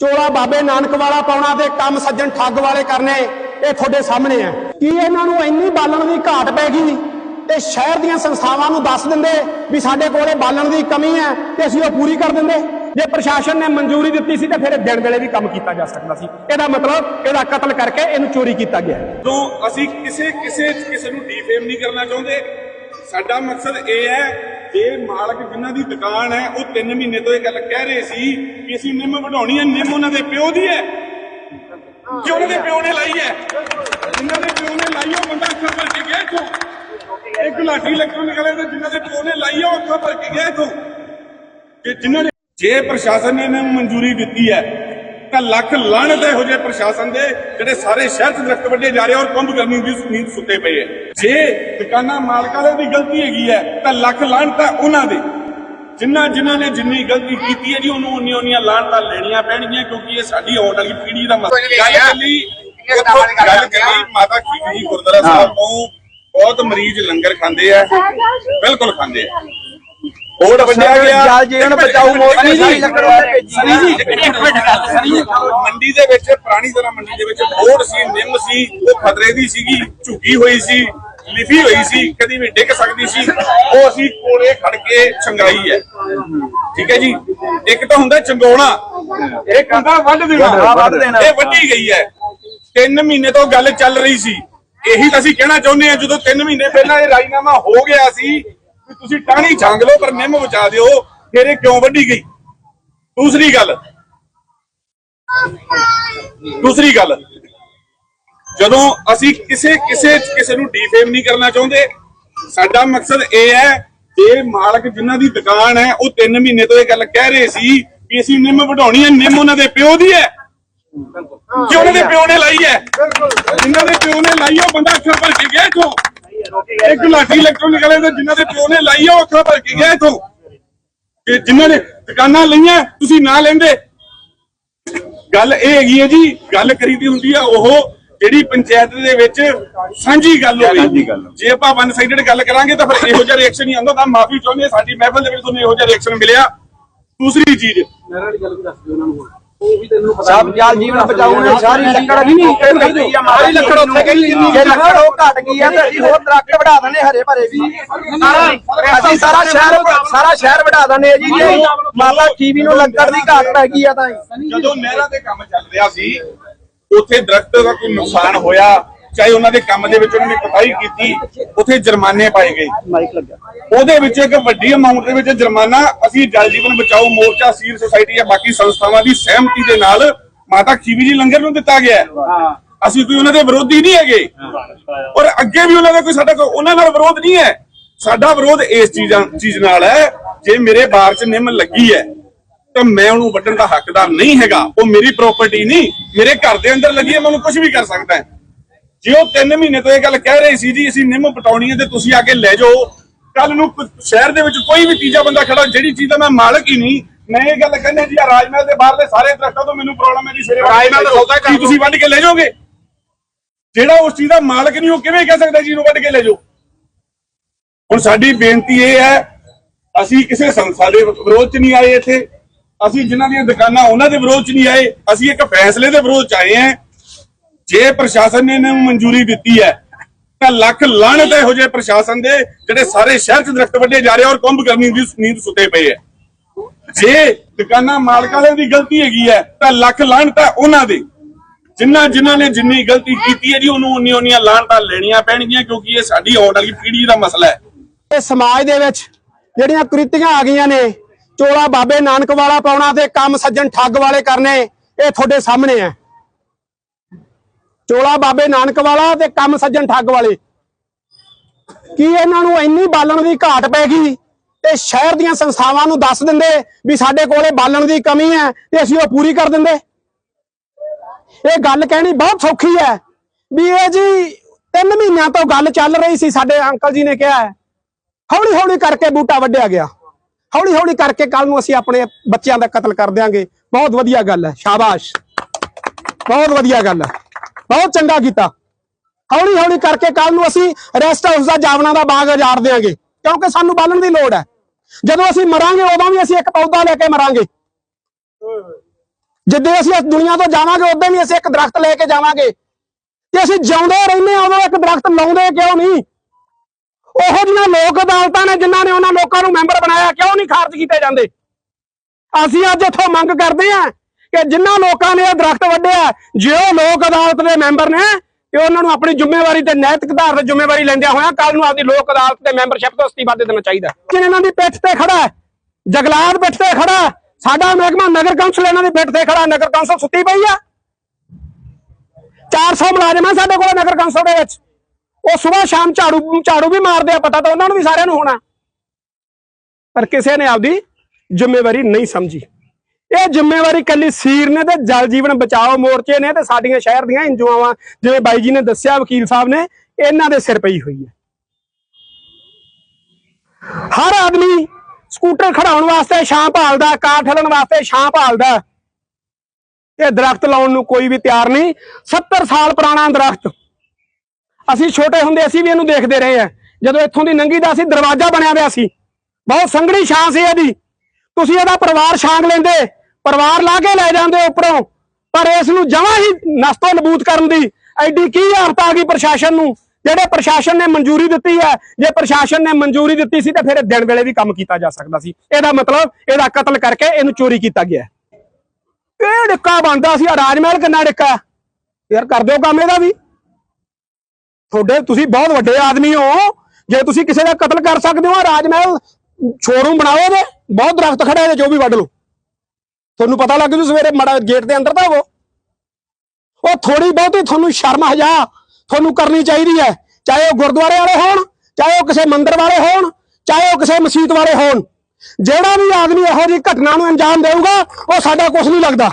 ਚੋਲਾ ਬਾਬੇ ਨਾਨਕ ਵਾਲਾ ਪਾਉਣਾ ਤੇ ਕੰਮ ਸੱਜਣ ਠੱਗ ਵਾਲੇ ਕਰਨੇ, ਇਹ ਤੁਹਾਡੇ ਸਾਹਮਣੇ ਆ। ਕੀ ਇਹਨਾਂ ਨੂੰ ਇੰਨੀ ਬਾਲਣ ਦੀ ਘਾਟ ਪੈ ਗਈ? ਤੇ ਸ਼ਹਿਰ ਦੀਆਂ ਸੰਸਥਾਵਾਂ ਨੂੰ ਦੱਸ ਦਿੰਦੇ ਵੀ ਸਾਡੇ ਕੋਲੇ ਬਾਲਣ ਦੀ ਕਮੀ ਹੈ ਤੇ ਅਸੀਂ ਉਹ ਪੂਰੀ ਕਰ ਦਿੰਦੇ। ਜੇ ਪ੍ਰਸ਼ਾਸਨ ਨੇ ਮਨਜ਼ੂਰੀ ਦਿੱਤੀ ਸੀ ਤੇ ਫਿਰ ਇਹ ਦਿਨ ਵੇਲੇ ਵੀ ਕੰਮ ਕੀਤਾ ਜਾ ਸਕਦਾ ਸੀ। ਇਹਦਾ ਮਤਲਬ ਇਹਦਾ ਕਤਲ ਕਰਕੇ ਇਹਨੂੰ ਚੋਰੀ ਕੀਤਾ ਗਿਆ। ਤੋਂ ਅਸੀਂ ਕਿਸੇ ਕਿਸੇ ਕਿਸੇ ਨੂੰ ਡੀਫੇਮ ਨਹੀਂ ਕਰਨਾ ਚਾਹੁੰਦੇ ਸਾਡਾ ਮਕਸਦ ਇਹ ਹੈ, ਜੇ ਮਾਲਕ ਜਿਨ੍ਹਾਂ ਦੀ ਦੁਕਾਨ ਹੈ, ਉਹ 3 ਮਹੀਨੇ ਤੋਂ ਇਹ ਗੱਲ ਕਹਿ ਰਹੇ ਸੀ ਕਿ ਅਸੀਂ ਨਿੰਮ ਵਢਾਉਣੀ ਹੈ, ਨਿੰਮ ਉਹਨਾਂ ਦੇ ਪਿਓ ਦੀ ਹੈ। ਕਿ ਉਹਨਾਂ ਦੇ ਪਿਓ ਨੇ ਲਾਈ ਹੈ, ਜਿਨ੍ਹਾਂ ਦੇ ਪਿਓ ਨੇ ਲਾਈ ਉਹ ਬੰਦਾ ਅੱਖਾਂ ਭਰ ਕੇ ਗਿਆ ਇੱਥੋਂ। ਇਹ ਗੁਲਾਟੀ ਲੱਗਣ ਨਿਕਲੇ ਤੇ ਜਿਨ੍ਹਾਂ ਦੇ ਪਿਓ ਨੇ ਲਾਈ ਆ ਉਹ ਅੱਖਾਂ ਭਰ ਕੇ ਗਿਆ ਇੱਥੋਂ। ਕਿ ਜਿਨ੍ਹਾਂ ਨੇ ਜੇ ਪ੍ਰਸ਼ਾਸਨ ਨੇ ਇਹਨਾਂ ਨੂੰ ਮਨਜ਼ੂਰੀ ਦਿੱਤੀ ਹੈ ਤਾਂ ਲੱਖ ਲਾਹਨਤ ਇਹੋ ਜਿਹੇ ਪ੍ਰਸ਼ਾਸਨ ਦੇ ਜਿਹੜੇ ਸਾਰੇ ਸ਼ਹਿਰ 'ਚ ਦਰਖਤ ਵੱਢੇ ਜਾ ਰਹੇ ਔਰ ਕੁੰਭ ਕਰਨੀ ਦੀ ਨੀਂਦ ਸੁੱਤੇ ਪਏ ਹੈ ਜੇ ਦੁਕਾਨਾਂ ਮਾਲਕਾਂ ਦੀ ਗਲਤੀ ਹੈਗੀ ਹੈ ਤਾਂ ਲੱਖ ਹੈ ਉਹਨਾਂ ਦੇ। ਜਿਨ੍ਹਾਂ ਜਿਨ੍ਹਾਂ ਨੇ ਜਿੰਨੀ ਗਲਤੀ ਕੀਤੀ ਹੈ ਜੀ ਉਹਨੂੰ ਉਨੀਆਂ ਉਨੀਆਂ ਲਾਹਨਤਾਂ ਲੈਣੀਆਂ ਪੈਣਗੀਆਂ ਕਿਉਂਕਿ ਇਹ ਸਾਡੀ ਆਉਣ ਵਾਲੀ ਪੀੜ੍ਹੀ ਦਾ ਮਸਲਾ ਗੱਲ ਉੱਥੋਂ ਗੱਲ ਕਰੀ ਮਾਤਾ ਖੀਰੀ ਗੁਰਦੁਆਰਾ ਸਾਹਿਬ ਤੋਂ ਬਹੁਤ ਮਰੀਜ਼ ਲੰਗਰ ਖਾਂਦੇ ਆ। ਬਿਲਕੁਲ ਖਾਂਦੇ ਆ। ਕੋਡ ਵੰਡਿਆ ਗਿਆ। ਜਲ ਜੀਵਨ ਬਚਾਊ ਮੋਰਚੇ ਸਨੀ ਸਾਰੀ ਜੀ, ਲੱਕੜ ਉਹਨੇ ਭੇਜੀ ਮੰਡੀ ਦੇ ਵਿੱਚ ਪੁਰਾਣੀ ਤਰ੍ਹਾਂ ਮੰਡੀ ਦੇ ਵਿੱਚ ਬੋਰਡ ਸੀ ਨਿੰਮ ਸੀ ਉਹ ਖਤਰੇ ਦੀ ਸੀਗੀ ਝੁਕੀ ਹੋਈ ਸੀ ਲਿਖੀ ਹੋਈ ਸੀ ਕਦੀ ਵੀ ਡਿੱਗ ਸਕਦੀ ਸੀ। ਉਹ ਅਸੀਂ ਕੋਲੇ ਖੜ ਕੇ ਛੰਗਾਈ ਹੈ। ਠੀਕ ਹੈ ਜੀ? ਇੱਕ ਤਾਂ ਹੁੰਦਾ ਚੰਗਾਉਣਾ ਇਹ ਕੰਦਾ ਵੱਢ ਦੇਣਾ। ਹਾਂ, ਵੱਢ ਦੇਣਾ। ਇਹ ਵੱਢੀ ਗਈ ਹੈ। ਤਿੰਨ ਮਹੀਨੇ ਤੋਂ ਗੱਲ ਚੱਲ ਰਹੀ ਸੀ। ਇਹੀ ਤਾਂ ਅਸੀਂ ਕਹਿਣਾ ਚਾਹੁੰਦੇ ਹਾਂ ਜਦੋਂ ਤਿੰਨ ਮਹੀਨੇ ਪਹਿਲਾਂ ਇਹ ਰਾਜੀਨਾਮਾ ਹੋ ਗਿਆ ਸੀ ਵੀ ਤੁਸੀਂ ਟਾਹਣੀ ਛਾਂਗ ਲਓ ਪਰ ਨਿੰਮ ਬਚਾ ਦਿਓ ਫਿਰ ਇਹ ਕਿਉਂ ਵੱਢੀ ਗਈ? ਦੂਸਰੀ ਗੱਲ। ਦੂਸਰੀ ਗੱਲ। ਜਦੋਂ ਅਸੀਂ ਕਿਸੇ ਕਿਸੇ ਕਿਸੇ ਨੂੰ ਡੀਫੇਮ ਨਹੀਂ ਕਰਨਾ ਚਾਹੁੰਦੇ ਸਾਡਾ ਮਕਸਦ ਇਹ ਹੈ ਜੇ ਮਾਲਕ ਜਿਨ੍ਹਾਂ ਦੀ ਦੁਕਾਨ ਹੈ ਉਹ 3 ਮਹੀਨੇ ਤੋਂ ਇਹ ਗੱਲ ਕਹਿ ਰਹੇ ਸੀ ਕਿ ਅਸੀਂ ਨਿੰਮ ਵਢਾਉਣੀ ਹੈ ਨਿੰਮ ਉਹਨਾਂ ਦੇ ਪਿਓ ਦੀ ਹੈ। ਕਿ ਉਹਨਾਂ ਦੇ ਪਿਓ ਨੇ ਲਾਈ ਹੈ ਜਿਨ੍ਹਾਂ ਦੇ ਪਿਓ ਨੇ ਲਾਈ ਉਹ ਬੰਦਾ ਅੱਖਾਂ ਭਰ ਕੇ ਗਿਆ ਇੱਥੋਂ। ਇਹ ਗੁਲਾਟੀ ਇਲੈਕਟ੍ਰੋਨਿਕ ਨਿਕਲੇ ਤੇ ਜਿਨ੍ਹਾਂ ਦੇ ਪਿਓ ਨੇ ਲਾਈ ਹੈ, ਉਹ ਅੱਖਾਂ ਭਰ ਕੇ ਗਿਆ ਇੱਥੋਂ। ਕਿ ਜਿਨ੍ਹਾਂ ਨੇ ਦੁਕਾਨਾਂ ਲਈਆਂ ਤੁਸੀਂ ਨਾ ਲੈਂਦੇ। ਗੱਲ ਇਹ ਹੈਗੀ ਹੈ ਜੀ ਗੱਲ ਕਰੀਦੀ ਹੁੰਦੀ ਆ ਉਹ ਜਿਹੜੀ ਪੰਚਾਇਤ ਦੇ ਵਿੱਚ ਸਾਂਝੀ ਗੱਲ ਹੋਵੇ ਜੇ ਆਪਾਂ ਵਨ ਸਾਈਡਡ ਗੱਲ ਕਰਾਂਗੇ ਤਾਂ ਫਿਰ ਇਹੋ ਜਿਹਾ ਰਿਐਕਸ਼ਨ ਨਹੀਂ ਆਉਂਦਾ ਤਾਂ ਮਾਫੀ ਚਾਹੁੰਦੇ ਹਾਂ, ਸਾਡੀ ਮਹਿਫਲ ਦੇ ਵਿੱਚ ਤੁਹਾਨੂੰ ਇਹੋ ਜਿਹਾ ਰਿਐਕਸ਼ਨ ਮਿਲਿਆ। ਦੂਸਰੀ ਚੀਜ਼। ਸਭ ਜਲ ਜੀਵਨ ਬਚਾਊ ਨੇ ਸਾਰੀ ਲੱਕੜ ਨਹੀਂ ਨਹੀਂ ਸਾਰੀ ਲੱਕੜ ਉੱਥੇ ਗਈ ਜੇ ਲੱਕੜ ਉਹ ਘਟ ਗਈ ਆ ਤਾਂ ਅਸੀਂ ਹੋਰ ਦਰਖਤ ਵਢਾ ਦਨੇ ਹਰੇ ਭਰੇ ਵੀ। ਅਸੀਂ ਸਾਰਾ ਸ਼ਹਿਰ ਸਾਰਾ ਸ਼ਹਿਰ ਵਢਾ ਦਨੇ ਜੀ ਜੇ ਮਾਤਾ ਟੀਵੀ ਨੂੰ ਲੱਕੜ ਦੀ ਘਾਟ ਪੈ ਗਈ ਆ ਤਾਂ ਜਦੋਂ ਨਹਿਰਾਂ ਦੇ ਕੰਮ ਚੱਲ ਰਿਹਾ ਸੀ ਉੱਥੇ ਦਰਖਤ ਦਾ ਕੋਈ ਨੁਕਸਾਨ ਹੋਇਆ? ਚਾਹੇ ਉਹਨਾਂ ਦੇ ਕੰਮ ਦੇ ਵਿੱਚ ਉਹਨਾਂ ਨੇ ਕਟਾਈ ਕੀਤੀ ਉੱਥੇ ਜੁਰਮਾਨੇ ਪਾਏ ਗਏ। ਮਾਈਕ ਲੱਗਿਆ। ਉਹਦੇ ਵਿੱਚ ਇੱਕ ਵੱਡੀ ਅਮਾਉਂਟ ਦੇ ਵਿੱਚ ਜੁਰਮਾਨਾ ਅਸੀਂ ਜਲ ਜੀਵਨ ਬਚਾਓ ਮੋਰਚਾ ਸੀਰ ਸੁਸਾਇਟੀ ਜਾਂ ਬਾਕੀ ਸੰਸਥਾਵਾਂ ਦੀ ਸਹਿਮਤੀ ਦੇ ਨਾਲ ਮਾਤਾ ਖੀਵੀ ਜੀ ਲੰਗਰ ਨੂੰ ਦਿੱਤਾ ਗਿਆ। ਅਸੀਂ ਕੋਈ ਉਹਨਾਂ ਦੇ ਵਿਰੋਧੀ ਨਹੀਂ ਹੈਗੇ। ਔਰ ਅੱਗੇ ਵੀ ਉਹਨਾਂ ਦਾ ਕੋਈ ਸਾਡਾ ਕੋਈ ਉਹਨਾਂ ਨਾਲ ਵਿਰੋਧ ਨਹੀਂ ਹੈ। ਸਾਡਾ ਵਿਰੋਧ ਇਸ ਚੀਜ਼ਾਂ ਚੀਜ਼ ਨਾਲ ਹੈ ਜੇ ਮੇਰੇ ਬਾਰ 'ਚ ਨਿੰਮ ਲੱਗੀ ਹੈ ਤਾਂ ਮੈਂ ਉਹਨੂੰ ਵੱਢਣ ਦਾ ਹੱਕਦਾਰ ਨਹੀਂ ਹੈਗਾ। ਉਹ ਮੇਰੀ ਪ੍ਰਾਪਰਟੀ ਨਹੀਂ ਮੇਰੇ ਘਰ ਦੇ ਅੰਦਰ ਲੱਗੀ ਹੈ ਮੈਂ ਉਹਨੂੰ ਕੁਝ ਵੀ ਕਰ ਸਕਦਾ ਹਾਂ। ਜੇ ਉਹ 3 ਮਹੀਨੇ ਤੋਂ ਇਹ ਗੱਲ ਕਹਿ ਰਹੇ ਸੀ ਜੀ ਅਸੀਂ ਨਿੰਮ ਪਟਾਉਣੀ ਹੈ ਤੇ ਤੁਸੀਂ ਆ ਕੇ ਲੈ ਜਾਓ। ਕੱਲ ਨੂੰ ਸ਼ਹਿਰ ਦੇ ਵਿੱਚ ਕੋਈ ਵੀ ਤੀਜਾ ਬੰਦਾ ਖੜਾ ਜਿਹੜੀ ਚੀਜ਼ ਦਾ ਮੈਂ ਮਾਲਕ ਹੀ ਨਹੀਂ ਮੈਂ ਇਹ ਗੱਲ ਕਹਿੰਦਾ ਜੀ ਆ ਰਾਜਮਹਿਲ ਦੇ ਬਾਹਰਲੇ ਸਾਰੇ ਦਰਖਤਾਂ ਤੋਂ ਮੈਨੂੰ ਪ੍ਰੋਬਲਮ ਹੈ ਜੀ ਸਵੇਰੇ ਰਾਜਮਹਿਲ ਦਾ ਸੌਦਾ ਕਰ ਤੁਸੀਂ ਵੱਢ ਕੇ ਲੈ ਜਾਓਗੇ? ਜਿਹੜਾ ਉਸ ਚੀਜ਼ ਦਾ ਮਾਲਕ ਨਹੀਂ ਉਹ ਕਿਵੇਂ ਕਹਿ ਸਕਦਾ ਜੀ ਨੂੰ ਵੱਢ ਕੇ ਲੈ ਜਾਓ? ਹੁਣ ਸਾਡੀ ਬੇਨਤੀ ਇਹ ਹੈ ਅਸੀਂ ਕਿਸੇ ਸੰਸਥਾ ਦੇ ਵਿਰੋਧ 'ਚ ਨਹੀਂ ਆਏ ਇੱਥੇ। ਅਸੀਂ ਜਿਨ੍ਹਾਂ ਦੀਆਂ ਦੁਕਾਨਾਂ ਉਹਨਾਂ ਦੇ ਵਿਰੋਧ 'ਚ ਨਹੀਂ ਆਏ ਅਸੀਂ ਇੱਕ ਫੈਸਲੇ ਦੇ ਵਿਰੋਧ 'ਚ ਆਏ ਹਾਂ। ਜੇ ਪ੍ਰਸ਼ਾਸਨ ਨੇ ਇਹਨਾਂ ਨੂੰ ਮਨਜ਼ੂਰੀ ਦਿੱਤੀ ਹੈ, ਤਾਂ ਲੱਖ ਲਾਹਨਤ ਇਹੋ ਜਿਹੇ ਪ੍ਰਸ਼ਾਸਨ ਦੇ, ਜਿਹੜੇ ਸਾਰੇ ਸ਼ਹਿਰ 'ਚ ਦਰਖਤ ਵੱਢੇ ਜਾ ਰਹੇ ਔਰ ਕੁੰਭ ਕਰਨੀ ਦੀ ਨੀਂਦ ਸੁੱਤੇ ਪਏ ਹੈ। ਜੇ ਦੁਕਾਨਾਂ ਮਾਲਕਾਂ ਦੀ ਗਲਤੀ ਹੈਗੀ ਹੈ, ਤਾਂ ਲੱਖ ਲਾਹਨਤ ਹੈ ਉਹਨਾਂ ਦੇ। ਜਿਨ੍ਹਾਂ ਜਿਨ੍ਹਾਂ ਨੇ ਜਿੰਨੀ ਗਲਤੀ ਕੀਤੀ ਹੈ ਜੀ, ਉਹਨੂੰ ਉਨੀਆਂ ਉਨੀਆਂ ਲਾਹਨਤਾਂ ਲੈਣੀਆਂ ਪੈਣਗੀਆਂ, ਕਿਉਂਕਿ ਇਹ ਸਾਡੀ ਆਉਣ ਵਾਲੀ ਪੀੜ੍ਹੀ ਦਾ ਮਸਲਾ ਹੈ। ਇਹ ਸਮਾਜ ਦੇ ਵਿੱਚ ਜਿਹੜੀਆਂ ਕੁਰੀਤੀਆਂ ਆ ਗਈਆਂ ਨੇ, ਚੋਲਾ ਬਾਬੇ ਨਾਨਕ ਵਾਲਾ ਪਾਉਣਾ ਤੇ ਕੰਮ ਸੱਜਣ ਠੱਗ ਵਾਲੇ ਕਰਨੇ, ਇਹ ਤੁਹਾਡੇ ਸਾਹਮਣੇ ਆ ਚੋਲਾ ਬਾਬੇ ਨਾਨਕ ਵਾਲਾ ਤੇ ਕੰਮ ਸੱਜਣ ਠੱਗ ਵਾਲੇ। ਕੀ ਇਹਨਾਂ ਨੂੰ ਇੰਨੀ ਬਾਲਣ ਦੀ ਘਾਟ ਪੈ ਗਈ ਤੇ ਸ਼ਹਿਰ ਦੀਆਂ ਸੰਸਥਾਵਾਂ ਨੂੰ ਦੱਸ ਦਿੰਦੇ ਵੀ ਸਾਡੇ ਕੋਲੇ ਬਾਲਣ ਦੀ ਕਮੀ ਹੈ ਤੇ ਅਸੀਂ ਉਹ ਪੂਰੀ ਕਰ ਦਿੰਦੇ? ਇਹ ਗੱਲ ਕਹਿਣੀ ਬਹੁਤ ਸੌਖੀ ਹੈ ਵੀ ਇਹ ਜੀ ਤਿੰਨ ਮਹੀਨਿਆਂ ਤੋਂ ਗੱਲ ਚੱਲ ਰਹੀ ਸੀ, ਸਾਡੇ ਅੰਕਲ ਜੀ ਨੇ ਕਿਹਾ ਹੌਲੀ ਹੌਲੀ ਕਰਕੇ ਬੂਟਾ ਵੱਢਿਆ ਗਿਆ। ਹੌਲੀ ਹੌਲੀ ਕਰਕੇ ਕੱਲ ਨੂੰ ਅਸੀਂ ਆਪਣੇ ਬੱਚਿਆਂ ਦਾ ਕਤਲ ਕਰ ਦਿਆਂਗੇ। ਬਹੁਤ ਵਧੀਆ ਗੱਲ ਹੈ, ਸ਼ਾਬਾਸ਼। ਬਹੁਤ ਵਧੀਆ ਗੱਲ ਹੈ। ਬਹੁਤ ਚੰਗਾ ਕੀਤਾ। ਹੌਲੀ ਹੌਲੀ ਕਰਕੇ ਕੱਲ ਨੂੰ ਅਸੀਂ ਰੈਸਟ ਹਾਊਸ ਦਾ ਜਾਵਣਾ ਦਾ ਬਾਗ ਉਜਾੜ ਦਿਆਂਗੇ, ਕਿਉਂਕਿ ਸਾਨੂੰ ਬਾਲਣ ਦੀ ਲੋੜ ਹੈ। ਜਦੋਂ ਅਸੀਂ ਮਰਾਂਗੇ, ਉਦੋਂ ਵੀ ਅਸੀਂ ਇੱਕ ਪੌਦਾ ਲੈ ਕੇ ਮਰਾਂਗੇ। ਜਿੱਦੇ ਅਸੀਂ ਇਸ ਦੁਨੀਆ ਤੋਂ ਜਾਵਾਂਗੇ, ਉਦੋਂ ਵੀ ਅਸੀਂ ਇੱਕ ਦਰਖਤ ਲੈ ਕੇ ਜਾਵਾਂਗੇ। ਤੇ ਅਸੀਂ ਜਿਉਂਦੇ ਰਹਿੰਦੇ ਹਾਂ, ਉਦੋਂ ਇੱਕ ਦਰਖਤ ਲਾਉਂਦੇ ਕਿਉਂ ਨਹੀਂ? ਉਹੋ ਜਿਹੀਆਂ ਲੋਕ ਅਦਾਲਤਾਂ ਨੇ ਜਿਨ੍ਹਾਂ ਨੇ ਉਹਨਾਂ ਲੋਕਾਂ ਨੂੰ ਮੈਂਬਰ ਬਣਾਇਆ, ਕਿਉਂ ਨਹੀਂ ਖਾਰਜ ਕੀਤੇ ਜਾਂਦੇ? ਅਸੀਂ ਅੱਜ ਇੱਥੋਂ ਮੰਗ ਕਰਦੇ ਹਾਂ ਕਿ ਜਿਨ੍ਹਾਂ ਲੋਕਾਂ ਨੇ ਇਹ ਦਰਖਤ ਵੱਢਿਆ ਜੇ ਉਹ ਲੋਕ ਅਦਾਲਤ ਦੇ ਮੈਂਬਰ ਨੇ, ਤੇ ਉਹਨਾਂ ਨੂੰ ਆਪਣੀ ਜ਼ਿੰਮੇਵਾਰੀ ਤੇ ਨੈਤਿਕ ਆਧਾਰ ਤੇ ਜ਼ਿੰਮੇਵਾਰੀ ਲੈਂਦਿਆਂ ਹੋਇਆ ਕੱਲ ਨੂੰ ਆਪਦੀ ਲੋਕ ਅਦਾਲਤ ਦੇ ਮੈਂਬਰਸ਼ਿਪ ਤੋਂ ਅਸਤੀਫਾ ਦੇ ਦੇਣਾ ਚਾਹੀਦਾ। ਜਿਨ ਇਹਨਾਂ ਦੀ ਪਿੱਠ ਤੇ ਖੜਾ ਹੈ। ਜਗਲਾਦ ਪਿੱਠ ਤੇ ਖੜਾ ਸਾਡਾ ਮਹਿਕਮਾ ਨਗਰ ਕੌਂਸਲ ਇਹਨਾਂ ਦੀ ਪਿੱਠ ਤੇ ਖੜਾ ਨਗਰ ਕੌਂਸਲ ਸੁੱਤੀ ਪਈ ਆ। 400 ਮੁਲਾਜ਼ਮ ਆ ਸਾਡੇ ਕੋਲ ਨਗਰ ਕੌਂਸਲ ਦੇ ਵਿੱਚ। ਉਹ ਸਵੇਰ ਸ਼ਾਮ ਝਾੜੂ ਝਾੜੂ ਵੀ ਮਾਰਦੇ ਆ ਪਤਾ ਤਾਂ ਉਹਨਾਂ ਨੂੰ ਵੀ ਸਾਰਿਆਂ ਨੂੰ ਹੋਣਾ। ਪਰ ਕਿਸੇ ਨੇ ਆਪਦੀ ਜ਼ਿੰਮੇਵਾਰੀ ਨਹੀਂ ਸਮਝੀ। ਇਹ ਜ਼ਿੰਮੇਵਾਰੀ ਕੱਲੀ ਸੀਰ ਨੇ ਤੇ ਜਲ ਜੀਵਨ ਬਚਾਓ ਮੋਰਚੇ ਨੇ ਤੇ ਸਾਡੀਆਂ ਸ਼ਹਿਰ ਦੀਆਂ ਇੰਜੂਆਵਾਂ ਜਿਵੇਂ ਬਾਈ ਜੀ ਨੇ ਦੱਸਿਆ, ਵਕੀਲ ਸਾਹਿਬ ਨੇ, ਇਹਨਾਂ ਦੇ ਸਿਰ ਪਈ ਹੋਈ ਹੈ। ਹਰ ਆਦਮੀ ਸਕੂਟਰ ਖੜਾਉਣ ਵਾਸਤੇ ਛਾਂ ਭਾਲਦਾ, ਕਾਰ ਠੱਲਣ ਵਾਸਤੇ ਛਾਂ ਭਾਲਦਾ। ਇਹ ਦਰਖਤ ਲਾਉਣ ਨੂੰ ਕੋਈ ਵੀ ਤਿਆਰ ਨਹੀਂ। 70 ਸਾਲ ਪੁਰਾਣਾ ਦਰਖਤ। ਅਸੀਂ ਛੋਟੇ ਹੁੰਦੇ, ਅਸੀਂ ਵੀ ਇਹਨੂੰ ਦੇਖਦੇ ਰਹੇ ਆ ਜਦੋਂ ਇੱਥੋਂ ਦੀ ਨੰਗੀ ਦਾ ਸੀ, ਦਰਵਾਜ਼ਾ ਬਣਿਆ ਹੋਇਆ ਸੀ। ਬਹੁਤ ਸੰਘਣੀ ਛਾਂ ਸੀ ਇਹਦੀ। ਤੁਸੀਂ ਇਹਦਾ ਪਰਿਵਾਰ ਛਾਂਗ ਲੈਂਦੇ। ਪਰਿਵਾਰ ਲਾ ਕੇ ਲੈ ਜਾਂਦੇ ਉੱਪਰੋਂ, ਪਰ ਇਸ ਨੂੰ ਜਮਾਂ ਹੀ ਨਸ਼ਤੋ ਨਬੂਤ ਕਰਨ ਦੀ ਐਡੀ ਕੀ ਆਫਤ ਆ ਗਈ ਪ੍ਰਸ਼ਾਸਨ ਨੂੰ? ਜਿਹੜੇ ਪ੍ਰਸ਼ਾਸਨ ਨੇ ਮਨਜ਼ੂਰੀ ਦਿੱਤੀ ਹੈ, ਜੇ ਪ੍ਰਸ਼ਾਸਨ ਨੇ ਮਨਜ਼ੂਰੀ ਦਿੱਤੀ ਸੀ ਤਾਂ ਫਿਰ ਇਹ ਦਿਨ ਵੇਲੇ ਵੀ ਕੰਮ ਕੀਤਾ ਜਾ ਸਕਦਾ ਸੀ। ਇਹਦਾ ਮਤਲਬ ਇਹਦਾ ਕਤਲ ਕਰਕੇ ਇਹਨੂੰ ਚੋਰੀ ਕੀਤਾ ਗਿਆ ਇਹ ਡਿੱਕਾ ਬਣਦਾ ਸੀ ਆ ਰਾਜ ਮਹਿਲ ਕਿੰਨਾ ਡਿੱਕਾ ਯਾਰ ਕਰ ਦਿਓ ਕੰਮ ਇਹਦਾ ਵੀ। ਤੁਹਾਡੇ, ਤੁਸੀਂ ਬਹੁਤ ਵੱਡੇ ਆਦਮੀ ਹੋ। ਜੇ ਤੁਸੀਂ ਕਿਸੇ ਦਾ ਕਤਲ ਕਰ ਸਕਦੇ ਹੋ ਰਾਜ ਮਹਿਲ ਸ਼ੋਰੂਮ ਬਣਾਓ ਇਹਦੇ ਬਹੁਤ ਦਰਖਤ ਖੜੇ ਨੇ, ਜੋ ਵੀ ਵੱਢ ਲਓ। ਤੁਹਾਨੂੰ ਪਤਾ ਲੱਗ ਜੂ ਸਵੇਰੇ ਮੜਾ ਗੇਟ ਦੇ ਅੰਦਰ ਤਾਂ ਉਹ ਉਹ ਥੋੜੀ ਬਹੁਤੀ ਤੁਹਾਨੂੰ ਸ਼ਰਮ ਹਜਾ ਤੁਹਾਨੂੰ ਕਰਨੀ ਚਾਹੀਦੀ ਹੈ। ਚਾਹੇ ਉਹ ਗੁਰਦੁਆਰੇ ਵਾਲੇ ਹੋਣ, ਚਾਹੇ ਉਹ ਕਿਸੇ ਮੰਦਿਰ ਵਾਲੇ ਹੋਣ, ਚਾਹੇ ਉਹ ਕਿਸੇ ਮਸਜਿਦ ਵਾਲੇ ਹੋਣ। ਜਿਹੜਾ ਵੀ ਆਦਮੀ ਇਹੋ ਜਿਹੀ ਘਟਨਾ ਨੂੰ ਅੰਜਾਮ ਦੇਊਗਾ, ਉਹ ਸਾਡਾ ਕੁਝ ਨਹੀਂ ਲੱਗਦਾ।